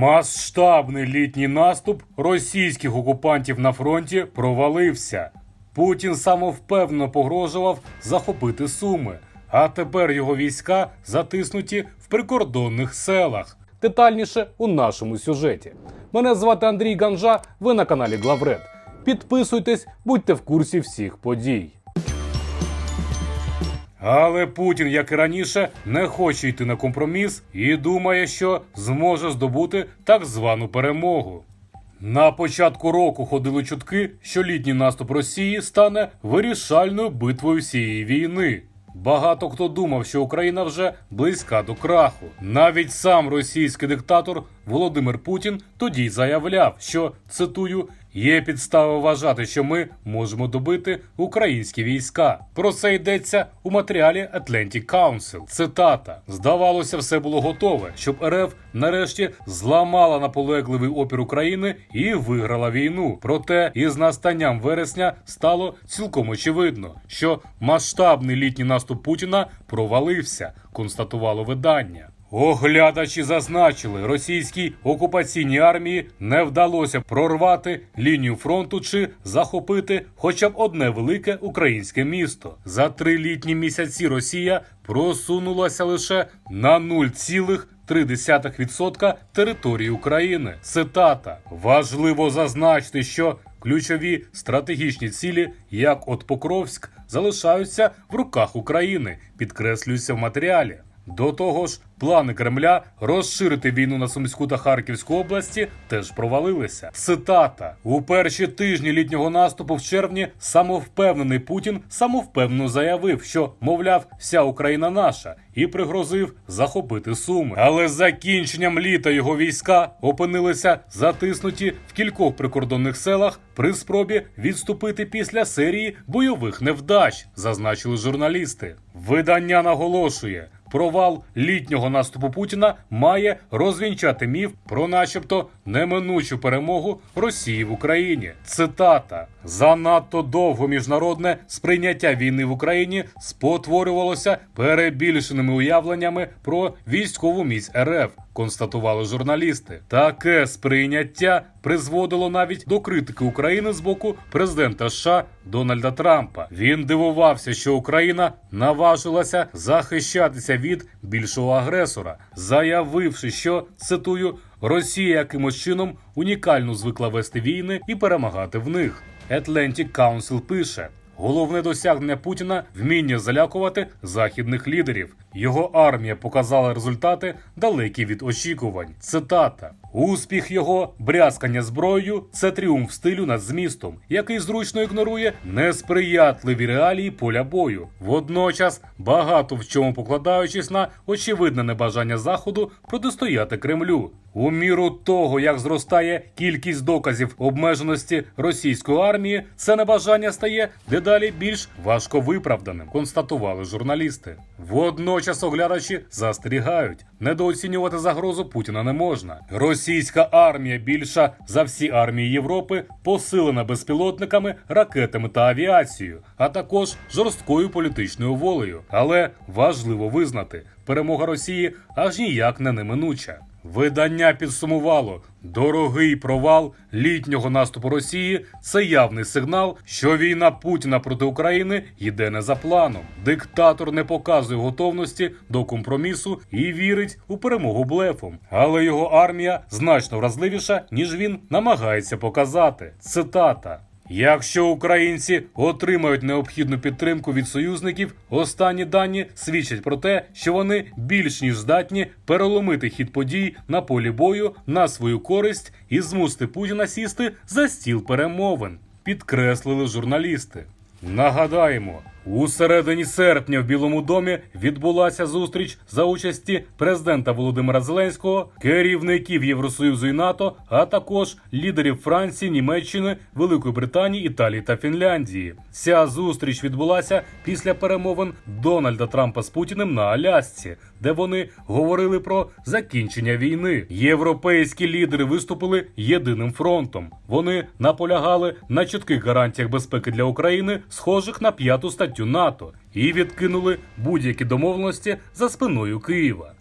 Масштабний літній наступ російських окупантів на фронті провалився. Путін самовпевнено погрожував захопити Суми, а тепер його війська затиснуті в прикордонних селах. Детальніше у нашому сюжеті. Мене звати Андрій Ганжа. Ви на каналі Главред. Підписуйтесь, будьте в курсі всіх подій. Але Путін, як і раніше, не хоче йти на компроміс і думає, що зможе здобути так звану перемогу. На початку року ходили чутки, що літній наступ Росії стане вирішальною битвою всієї війни. Багато хто думав, що Україна вже близька до краху. Навіть сам російський диктатор Володимир Путін тоді заявляв, що цитую. Є підстави вважати, що ми можемо добити українські війська. Про це йдеться у матеріалі Atlantic Council. Цитата: здавалося, все було готове, щоб РФ нарешті зламала наполегливий опір України і виграла війну. Проте із настанням вересня стало цілком очевидно, що масштабний літній наступ Путіна провалився, констатувало видання. Оглядачі зазначили, російській окупаційній армії не вдалося прорвати лінію фронту чи захопити хоча б одне велике українське місто. За три літні місяці Росія просунулася лише на 0,3% території України. Цитата важливо зазначити, що ключові стратегічні цілі, як от Покровськ, залишаються в руках України, підкреслюється в матеріалі. До того ж, плани Кремля розширити війну на Сумську та Харківську області теж провалилися. Цитата у перші тижні літнього наступу в червні самовпевнений Путін самовпевнено заявив, що мовляв, вся Україна наша, і пригрозив захопити Суми. Але з закінченням літа його війська опинилися затиснуті в кількох прикордонних селах при спробі відступити після серії бойових невдач, зазначили журналісти. Видання наголошує. Провал літнього наступу Путіна має розвінчати міф про, начебто, неминучу перемогу Росії в Україні. Цитата: занадто довго міжнародне сприйняття війни в Україні спотворювалося перебільшеними уявленнями про військову міць РФ. Констатували журналісти. Таке сприйняття призводило навіть до критики України з боку президента США Дональда Трампа. Він дивувався, що Україна наважилася захищатися від більшого агресора, заявивши, що цитую Росія якимось чином унікально звикла вести війни і перемагати в них. Atlantic Council пише. Головне досягнення Путіна вміння залякувати західних лідерів. Його армія показала результати далекі від очікувань. Цитата: успіх його брязкання зброєю це тріумф стилю над змістом, який зручно ігнорує несприятливі реалії поля бою. Водночас багато в чому покладаючись на очевидне небажання заходу протистояти Кремлю. У міру того, як зростає кількість доказів обмеженості російської армії, це небажання стає дедалі більш важко виправданим, констатували журналісти. Водночас оглядачі застерігають, недооцінювати загрозу Путіна не можна. Російська армія більша за всі армії Європи, посилена безпілотниками, ракетами та авіацією, а також жорсткою політичною волею. Але важливо визнати, перемога Росії аж ніяк не неминуча. Видання підсумувало дорогий провал літнього наступу Росії. Це явний сигнал, що війна Путіна проти України йде не за планом. Диктатор не показує готовності до компромісу і вірить у перемогу блефом. Але його армія значно вразливіша, ніж він намагається показати. Цитата. Якщо українці отримають необхідну підтримку від союзників, останні дані свідчать про те, що вони більш ніж здатні переломити хід подій на полі бою на свою користь і змусити Путіна сісти за стіл перемовин, підкреслили журналісти. Нагадаємо, у середині серпня в Білому домі відбулася зустріч за участі президента Володимира Зеленського, керівників Євросоюзу і НАТО, а також лідерів Франції, Німеччини, Великої Британії, Італії та Фінляндії. Ця зустріч відбулася після перемовин Дональда Трампа з Путіним на Алясці, де вони говорили про закінчення війни. Європейські лідери виступили єдиним фронтом. Вони наполягали на чітких гарантіях безпеки для України, схожих на п'яту статтю НАТО, і відкинули будь-які домовленості за спиною Києва.